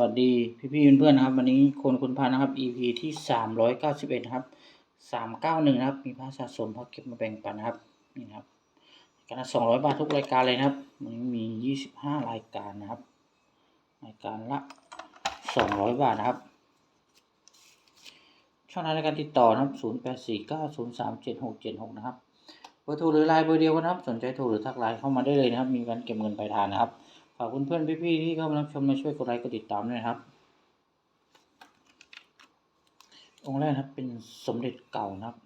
วัสดีพี่พี่เพื่อนๆนะครับวันนี้คนคุณพานะครับ EP ที่สามร้อยเก้าสิบเอ็ดครับสามเก้าหนึ่งนะครับ มีพระสะสมพระเก็บมาแบ่งปันนะครับนี่นะครับกันสองร้อยบาททุกรายการเลยนะครับวันนี้มียี่สิบห้ารายการนะครับ รายการละสองร้อยบาทนะครับ ช่องทางในการติดต่อนะครับศูนย์แปดสี่เก้าศูนย์สามเจ็ดหกเจ็ดหกนะครับเบอร์โทรหรือไลน์เบอร์เดียวนนะครับ สนใจโทรหรือทักไลน์เข้ามาได้เลยนะครับ มีการเก็บเงินปลายทางนะครับ ฝากเพื่อนๆพี่ๆที่เข้ามารับชมมาช่วยกดไลค์กดติดตามด้วยนะครับ องค์แรกครับเป็นสมเด็จเก่านะครับ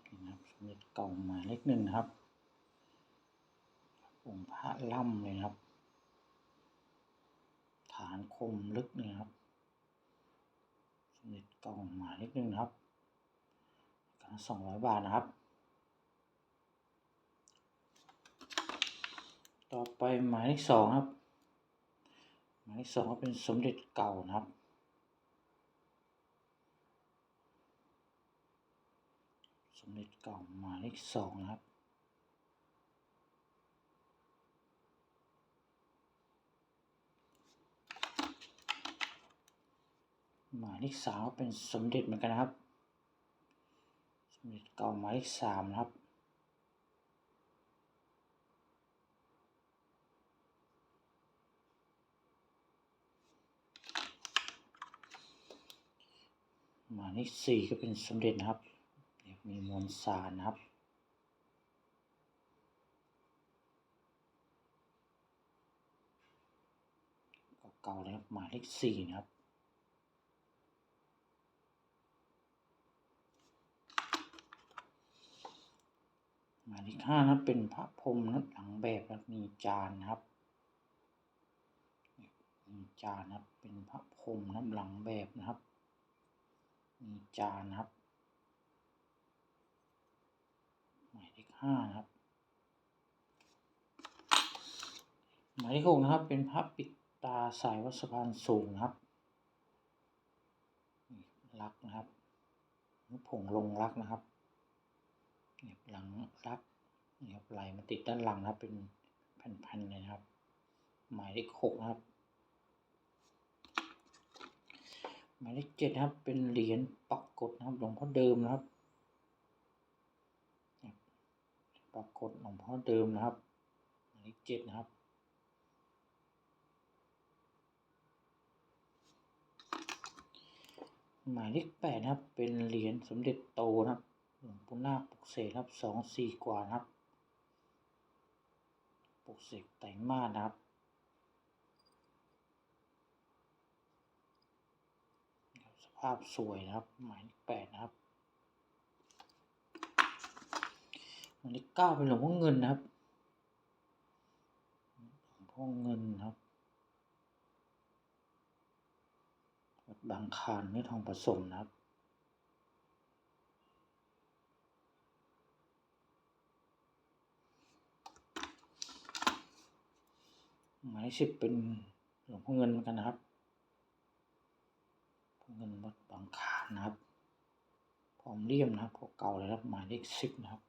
สมเด็จเก่าหมายเลขหนึ่งนะครับองค์พระล่ำเลยครับ ฐานคมลึกเนี่ยครับ สมเด็จเก่าหมายเลขหนึ่งนะครับการสองร้อยบาทนะครับต่อไปหมายเลขสองครับ หมายเลขสองก็เป็นสมเด็จเก่านะครับ สมเด็จเก่าหมายเลขสองนะครับหมายเลขสามก็เป็นสมเด็จเหมือนกันนะครับ สมเด็จเก่าหมายเลขสามนะครับ หมาย เลขสี่ก็เป็นสมเด็จนะครับเนี่ยมีมวลสารนะครับ เก่าๆเลยครับหมายเลขสี่นะครับหมายเลขห้านะเป็นพระพรหมนับหลังแบบนะครับมีจานนะครับ มีจานนะเป็นพระพรหมนับหลังแบบนะครับ มีจานนะครับหมายเลขห้านะครับหมายเลขหกนะครับ เป็นพระปิดตาสายวัสพานสูงนะครับนี่ลักนะครับผงลงลักนะครับนี่หลังลักนี่ครับไหลมาติดด้านหลังนะครับ เป็นแผ่นๆเลยนะครับ หมายเลขหกนะครับ หมายเลขเจ็ดครับ เป็นเหรียญปักกดนะครับ หลวงพ่อเดิมนะครับ ปักกดหลวงพ่อเดิมนะครับ หมายเลขเจ็ดนะครับหมายเลขแปดนะครับ เป็นเหรียญสมเด็จโตนะครับ หลวงปู่นาคปลุกเสกครับสองสี่กว่านะครับ ปลุกเสกไตรมาสนะครับ ส ภาพสวยนะครับ หมายเลขแปดนะครับหมายเลขเก้าเป็นหลวงพ่อเงินนะครับหลวงพ่อเงินนะครับวัดบางคานนี่ทองผสมนะครับหมายเลขสิบเป็นหลวงพ่อเงินเหมือนกันนะครับ เงินวัดบางขานนะครับพร้อมเลี่ยมนะครับเก่าเลยครับหมายเลขสิบนะครับ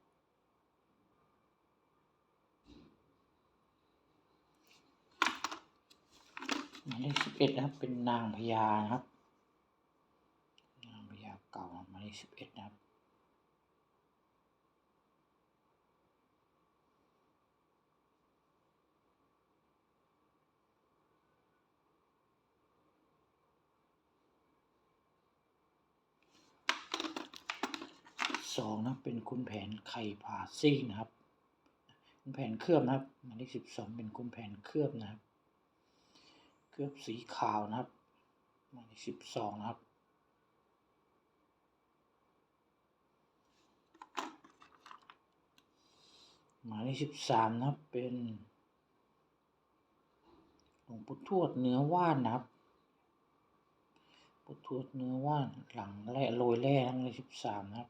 หมายเลขสิบเอ็ดนะครับเป็นนางพญานะครับนางพญาเก่าหมายเลขสิบเอ็ดนะครับ สองนะเป็นคุณแผนไข่ผ่าซีกนะครับ คุณแผนเคลือบนะครับหมายเลขสิบสองเป็นคุณแผนเคลือบนะครับ เคลือบสีขาวนะครับหมายเลขสิบสองนะครับหมายเลขสิบสามนะครับเป็นหลวงปู่ทวดเนื้อว่านนะครับปู่ทวดเนื้อว่านหลังแร่โรยแร่ทั้งเลยสิบสามนะครับ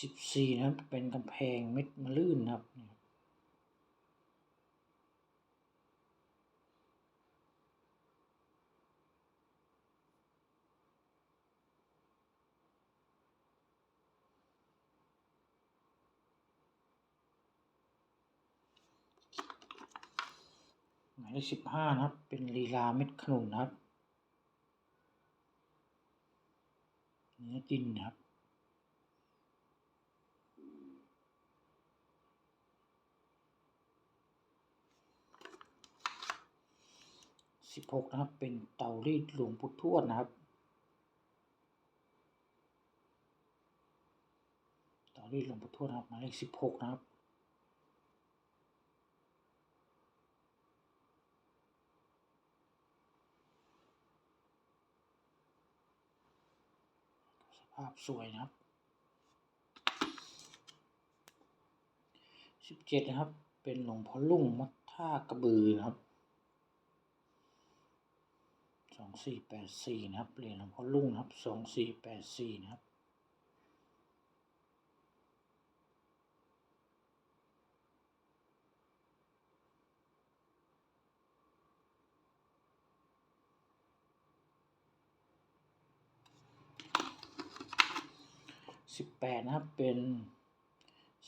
สิบสี่นะครับ เป็นกำแพงเม็ดมะลื่นนะครับเนี่ยหมายเลขสิบห้านะครับ เป็นลีลาเม็ดขนุนนะครับ เนื้อดินนะครับ สิบหกนะครับ เป็นเตารีดหลวงปู่ทวดนะครับ เตารีดหลวงปู่ทวดนะครับหมายเลขสิบหกนะครับสภาพสวยนะครับสิบเจ็ดนะครับ เป็นหลวงพ่อลุ่งมัดท่ากระบือนะครับ สองสี่แปดสี่นะครับเหรียญหลวงพ่อลุ่งนะครับสองสี่แปดสี่นะครับสิบแปดนะครับเป็น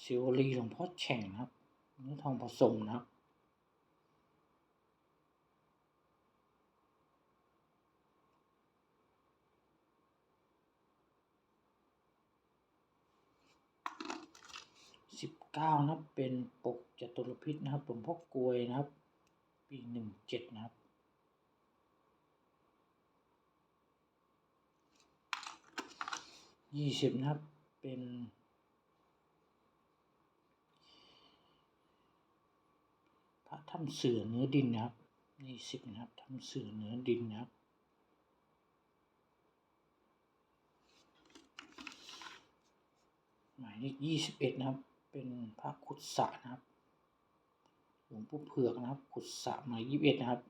ซิวลีหลวงพ่อแฉ่งนะครับเนื้อทองผสมนะครับ สิบเก้านะครับ เป็นปกจตุรพิษนะครับหลวงพ่อกลวยนะครับ ปีหนึ่งเจ็ดนะครับยี่สิบนะครับ เป็นพระถ้ำเสือเนื้อดินนะครับยี่สิบนะครับถ้ำเสือเนื้อดินนะครับหมายเลขยี่สิบเอ็ดนะครับ เป็นพระขุดสระนะครับ หลวงปู่เผือกนะครับ ขุดสระหมายยี่สิบเอ็ดนะครับ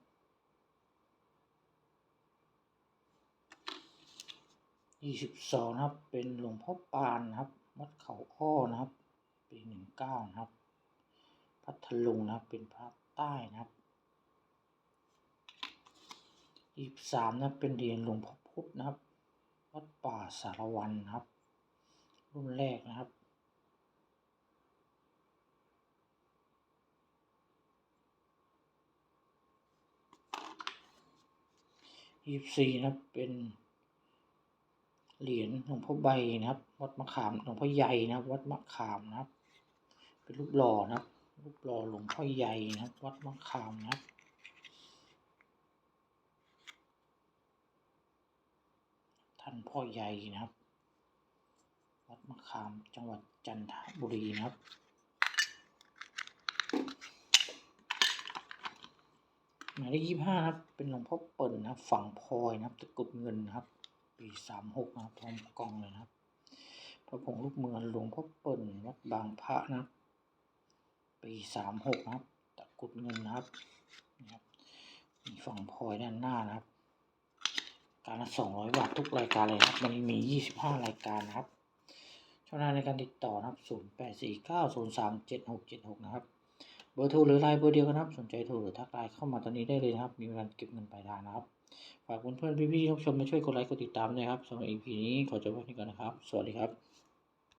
ยี่สิบสองนะครับ เป็นหลวงพ่อปานนะครับ วัดเขาอ้อนะครับ ปีหนึ่งเก้านะครับ พัทลุงนะครับ เป็นพระใต้นะครับยี่สิบสามนะเป็นเหรียญหลวงพ่อพุธนะครับ วัดป่าสารวันนะครับ รุ่นแรกนะครับ ยี่สิบสี่นะครับ เป็น เหรียญหลวงพ่อใบนะครับ วัดมะขามหลวงพ่อใหญ่นะครับ วัดมะขามนะครับ เป็นรูปหล่อนะครับ รูปหล่อหลวงพ่อใหญ่นะครับ วัดมะขามนะครับท่านพ่อใหญ่นะครับ วัดมะขามจังหวัดจันทบุรีนะครับ หมายเลขยี่ห้าครับ เป็นหลวงพ่อเปิ่นนะครับ ฝั่งพลอยนะครับตะกรุดเงินนะครับ ปีสามหกนะครับพร้อมกล้องเลยนะครับพระผงลูกเมืองหลวงพ่อเปิ่นวัดบางพระนะครับปีสามหกนะครับ ตะกรุดเงินนะครับนะครับมีฝั่งพลอยด้านหน้านะครับ การละสองร้อยบาททุกรายการเลยนะครับมันมียี่สิบห้ารายการนะครับช่องทางในการติดต่อนะครับศูนย์แปดสี่เก้าศูนย์สามเจ็ดหกเจ็ดหกนะครับ บอร์โทรหรือไลน์เบอร์เดียวกันนะครับสนใจโทรหรือทักไลน์เข้ามาตอนนี้ได้เลยนะครับ มีการเก็บเงินปลายทางนะครับ ฝากเพื่อนๆพี่ๆผู้ชมมาช่วยกดไลค์กดติดตามด้วยครับสำหรับ EP นี้ขอจบไว้ที่ก่อนนะครับ สวัสดีครับ